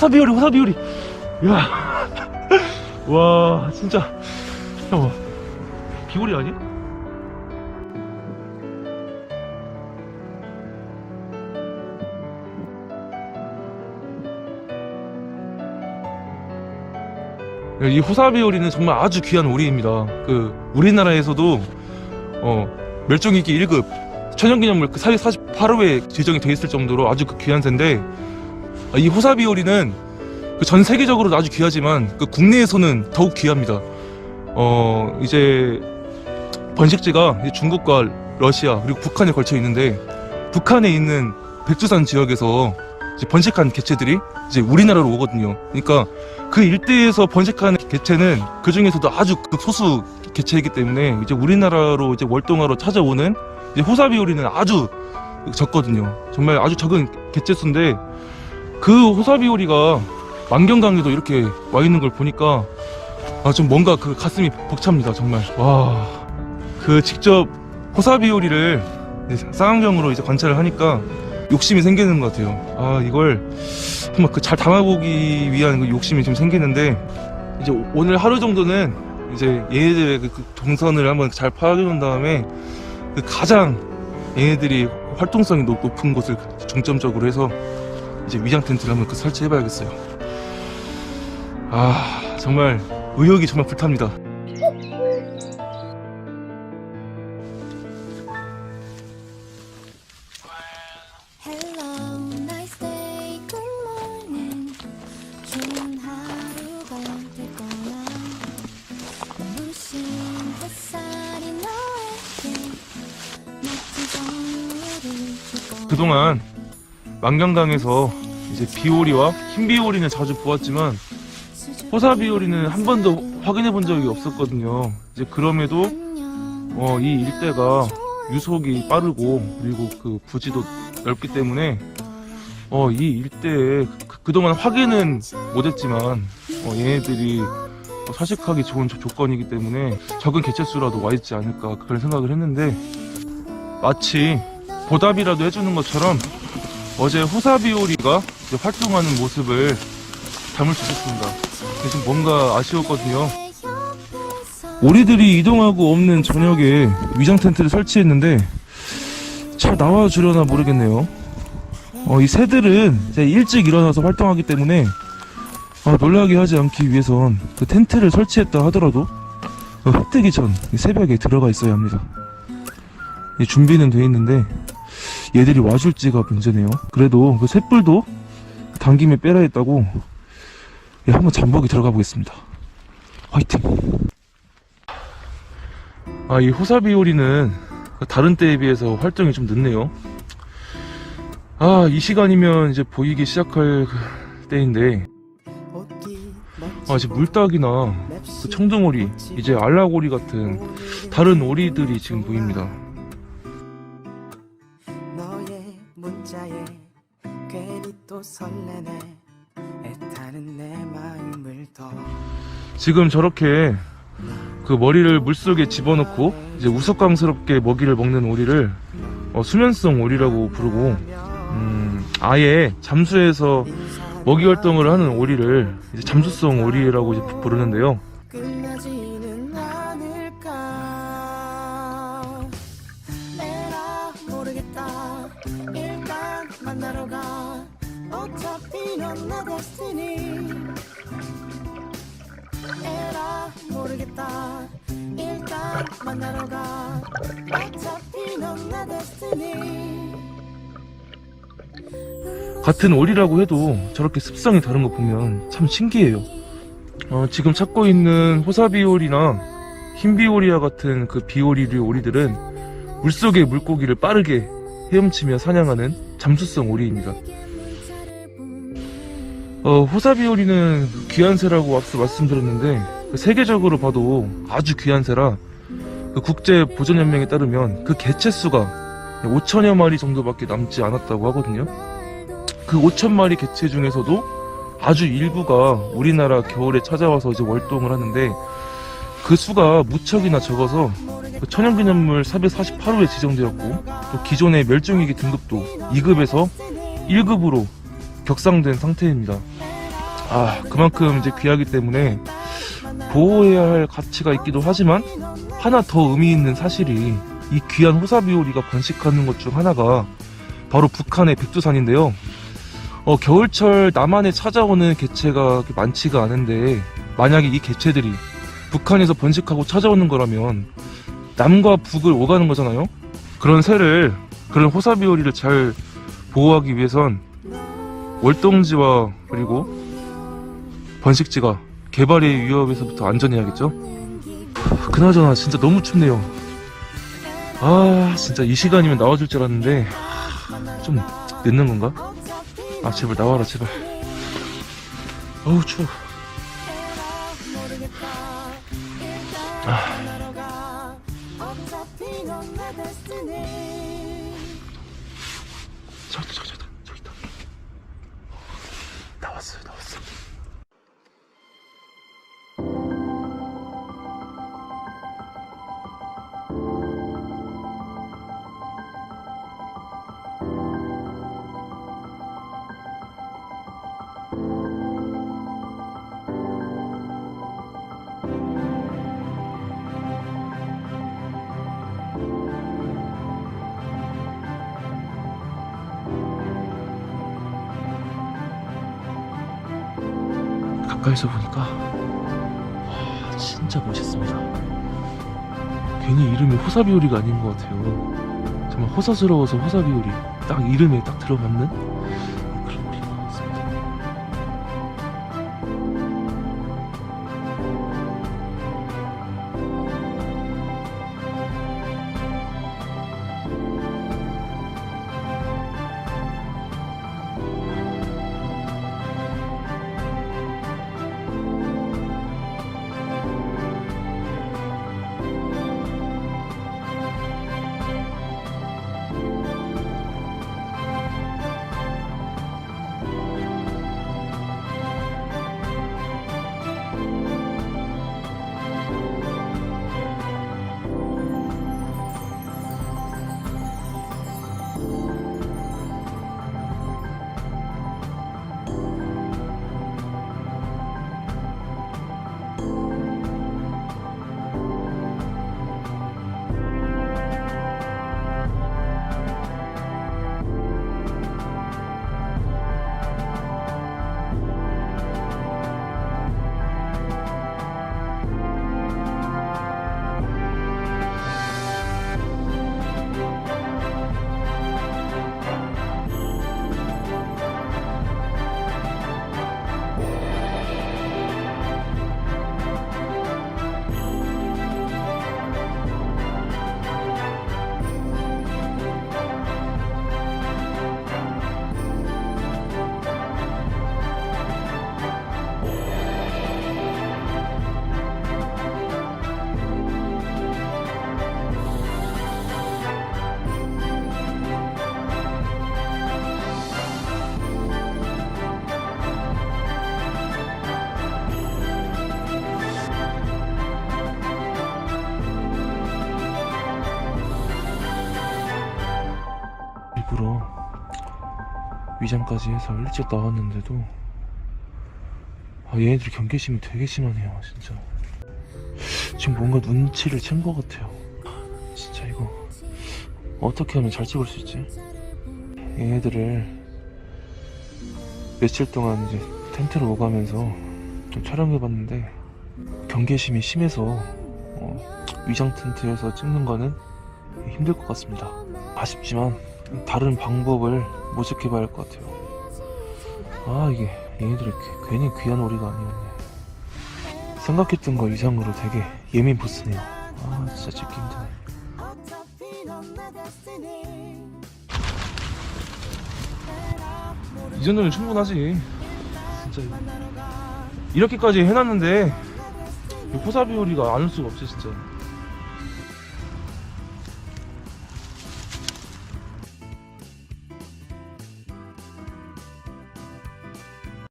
호사비오리 호사비오리 야. 와 진짜 잠깐만 비오리 아니야? 이 호사비오리는 정말 아주 귀한 오리입니다. 그 우리나라에서도 어, 멸종위기 1급 천연기념물 그 448호에 지정이 돼 있을 정도로 아주 그 귀한 새인데 아, 이 호사비오리는 그전 세계적으로도 아주 귀하지만 그 국내에서는 더욱 귀합니다. 어 이제 번식지가 중국과 러시아 그리고 북한에 걸쳐 있는데 북한에 있는 백두산 지역에서 번식한 개체들이 이제 우리나라로 오거든요. 그러니까 그 일대에서 번식하는 개체는 그 중에서도 아주 극소수 개체이기 때문에 이제 우리나라로 이제 월동하러 찾아오는 호사비오리는 아주 적거든요. 정말 아주 적은 개체 수인데 그 호사비오리가 만경강에도 이렇게 와 있는 걸 보니까 아, 좀 뭔가 그 가슴이 벅찹니다. 정말 와. 그 직접 호사비오리를 쌍안경으로 이제 관찰을 하니까 욕심이 생기는 것 같아요. 아 이걸 한번 그잘 담아보기 위한 그 욕심이 좀 생기는데 이제 오늘 하루 정도는 이제 얘네들의 그- 그 동선을 한번 잘 파악해 본 다음에 그 가장 얘네들이 활동성이 높- 높은 곳을 중점적으로 해서 이제 위장 텐트를 한번 그 설치해봐야겠어요. 아 정말 의욕이 정말 불탑니다. 그동안 만경강에서 이제 비오리와 흰비오리는 자주 보았지만 호사비오리는 한 번도 확인해 본 적이 없었거든요. 이제 그럼에도 어, 이 일대가 유속이 빠르고 그리고 그 부지도 넓기 때문에 어, 이 일대에 그, 그동안 확인은 못했지만 어, 얘네들이 어, 서식하기 좋은 조- 조건이기 때문에 적은 개체수라도 와 있지 않을까 그런 생각을 했는데 마치 보답이라도 해주는 것처럼 어제 호사비오리가 이제 활동하는 모습을 담을 수 있었습니다. 대신 뭔가 아쉬웠거든요. 오리들이 이동하고 없는 저녁에 위장 텐트를 설치했는데 잘 나와주려나 모르겠네요. 어, 이 새들은 일찍 일어나서 활동하기 때문에 아, 놀라게 하지 않기 위해선 그 텐트를 설치했다 하더라도 어, 해 뜨기 전이 새벽에 들어가 있어야 합니다. 이 준비는 돼 있는데 얘들이 와줄지가 문제네요. 그래도 그 쇳불도 당김에 빼라 했다고 예, 한번 잠복이 들어가 보겠습니다. 화이팅! 아, 이 호사비오리는 다른 때에 비해서 활동이 좀 늦네요. 아, 이 시간이면 이제 보이기 시작할 그 때인데, 아, 지금 물닭이나 그 청둥오리, 이제 알라고리 같은 다른 오리들이 지금 보입니다. 지금 저렇게 그 머리를 물속에 집어넣고 이제 우스꽝스럽게 먹이를 먹는 오리를 어, 수면성 오리라고 부르고 음, 아예 잠수해서 먹이 활동을 하는 오리를 이제 잠수성 오리라고 이제 부르는데요. 모르겠다 일단 만나러 가 어차피 넌내 데스티니 같은 오리라고 해도 저렇게 습성이 다른 거 보면 참 신기해요. 어, 지금 찾고 있는 호사비오리나 흰비오리와 같은 그 비오리류 오리들은 물속의 물고기를 빠르게 헤엄치며 사냥하는 잠수성 오리입니다. 어, 호사비오리는 귀한 새라고 앞서 말씀드렸는데 그 세계적으로 봐도 아주 귀한 새라 그 국제 보존연맹에 따르면 그 개체 수가 5천여 마리 정도밖에 남지 않았다고 하거든요. 그 5천 마리 개체 중에서도 아주 일부가 우리나라 겨울에 찾아와서 이제 월동을 하는데 그 수가 무척이나 적어서 그 천연기념물 448호에 지정되었고 또 기존의 멸종위기 등급도 2급에서 1급으로 격상된 상태입니다. 아 그만큼 이제 귀하기 때문에 보호해야 할 가치가 있기도 하지만 하나 더 의미 있는 사실이 이 귀한 호사비오리가 번식하는 것 중 하나가 바로 북한의 백두산인데요. 어, 겨울철 남한에 찾아오는 개체가 많지가 않은데 만약에 이 개체들이 북한에서 번식하고 찾아오는 거라면 남과 북을 오가는 거잖아요. 그런 새를 그런 호사비오리를 잘 보호하기 위해선 월동지와 그리고 번식지가 개발의 위협에서부터 안전해야겠죠. 그나저나 진짜 너무 춥네요. 아 진짜 이 시간이면 나와줄 줄 알았는데 좀 늦는 건가? 아 제발 나와라 제발. 어우 추워. 아. 가까이서 보니까 와, 진짜 멋있습니다. 괜히 이름이 호사비오리가 아닌 것 같아요. 정말 호사스러워서 호사비오리 딱 이름에 딱 들어맞는 위장까지 해서 일찍 나왔는데도. 아, 얘네들 경계심이 되게 심하네요 진짜. 지금 뭔가 눈치를 챈 것 같아요. 진짜 이거 어떻게 하면 잘 찍을 수 있지? 얘네들을 며칠 동안 이제 텐트를 오가면서 좀 촬영해봤는데 경계심이 심해서 어, 위장 텐트에서 찍는 거는 힘들 것 같습니다. 아쉽지만 다른 방법을 모색해봐야 할 것 같아요. 아 이게 얘네들이 귀- 괜히 귀한 오리가 아니었네. 생각했던 거 이상으로 되게 예민 보스네요. 아 진짜 찍기 힘드네. 이 정도면 충분하지. 진짜 이렇게까지 해놨는데 이 호사비 오리가 안 올 수가 없지 진짜.